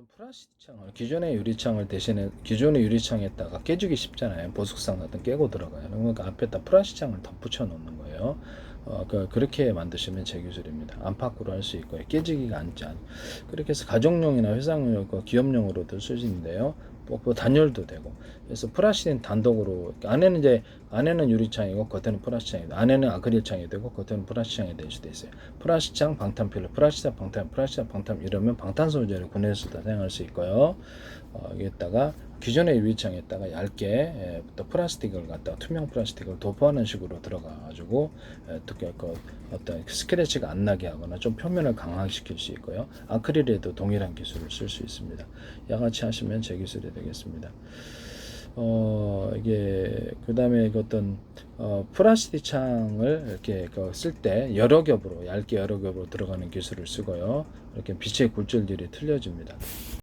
어떤 플라스틱 창을 기존의 유리창을 대신에 기존의 유리창에다가 깨주기 쉽잖아요. 보석상 같은 깨고 들어가요. 그러니까 앞에다 플라스틱 창을 덧붙여 놓는 거예요. 어, 그, 그렇게 만드시면 제 기술입니다. 안팎으로 할 수 있고요. 깨지기가 않지 않. 그렇게 해서 가정용이나 회사용, 그 기업용으로도 쓰시는데요. 뭐, 뭐 단열도 되고. 그래서 플라스틱 단독으로 안에는 이제 안에는 유리창이고 겉에는 플라스틱 창이 안에는 아크릴 창이 되고 겉에는 플라스틱 창이 될 수도 있어요. 플라스틱 창 방탄 필러, 플라스틱 창 방탄, 플라스틱 창 방탄 이러면 방탄 소재를 군에서도 사용할 수 있고요. 어, 여기에다가 기존의 유리창에다가 얇게 예, 또 플라스틱을 갖다가 투명 플라스틱을 도포하는 식으로 들어가 가지고 예, 또 그, 그 어떤 스크래치가 안 나게 하거나 좀 표면을 강화시킬 수 있고요. 아크릴에도 동일한 기술을 쓸 수 있습니다. 양아치 하시면 제 기술이 되겠습니다. 어 이게 그 다음에 어떤 어 플라스틱 창을 이렇게 그쓸때 여러 겹으로 얇게 여러 겹으로 들어가는 기술을 쓰고요. 이렇게 빛의 굴절률이 틀려집니다.